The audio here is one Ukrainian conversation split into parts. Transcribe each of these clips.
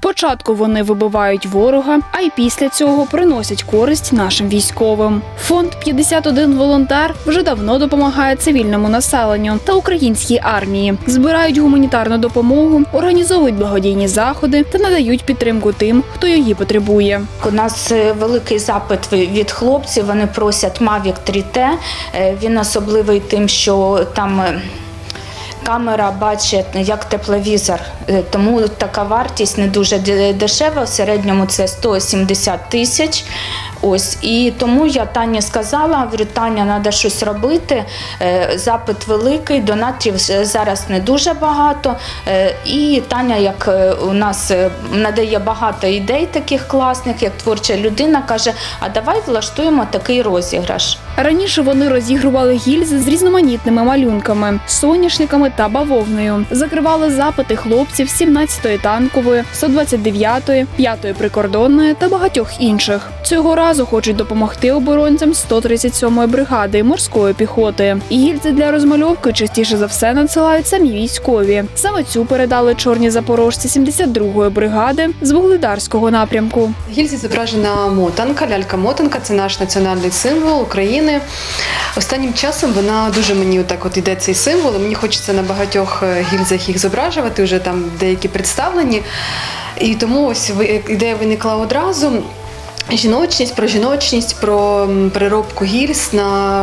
Спочатку вони вибивають ворога, а й після цього приносять користь нашим військовим. Фонд «51 волонтер вже давно допомагає цивільному населенню та українській армії, збирають гуманітарну допомогу, організовують благодійні заходи та надають підтримку тим, хто її потребує. У нас е, великий запит від хлопців. Вони просять Mavic 3T. Е, Він особливий тим, що там. Камера бачить як тепловізор, Е, тому така вартість не дуже дешева. В середньому це 170 тисяч. Ось і тому я Тані сказала: говорю, Таня, треба щось робити. Е, Запит великий, донатів зараз не дуже багато. Е, І Таня, як у нас надає багато ідей таких класних, як творча людина, каже: а давай влаштуємо такий розіграш. Раніше вони розігрували гільзи з різноманітними малюнками, соняшниками та бавовною. Закривали запити хлопців 17-ї танкової, 129-ї, 5-ї прикордонної та багатьох інших. Цього разу хочуть допомогти оборонцям 137-ї бригади морської піхоти. І гільзи для розмальовки частіше за все надсилають самі військові. Саме цю передали чорні запорожці 72-ї бригади з вугледарського напрямку. В гільзі зображена мотанка, лялька-мотанка це наш національний символ України. Останнім часом вона дуже мені отак от іде цей символ. і Мені хочеться багатьох е, гільзах їх зображувати, вже там деякі представлені. І тому ось ідея виникла одразу. Жіночність про жіночність, про переробку гільз на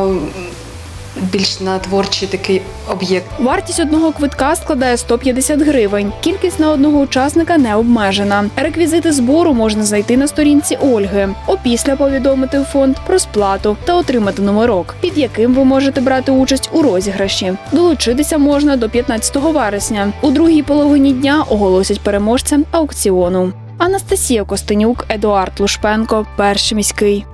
більш на творчий такий об'єкт. Вартість одного квитка складає 150 гривень. Кількість на одного учасника не обмежена. Реквізити збору можна знайти на сторінці Ольги. Опісля повідомити фонд про сплату та отримати номерок, під яким ви можете брати участь у розіграші. Долучитися можна до 15 вересня. У другій половині дня оголосять переможцем аукціону. Анастасія Костенюк, Едуард Лушпенко, перший міський.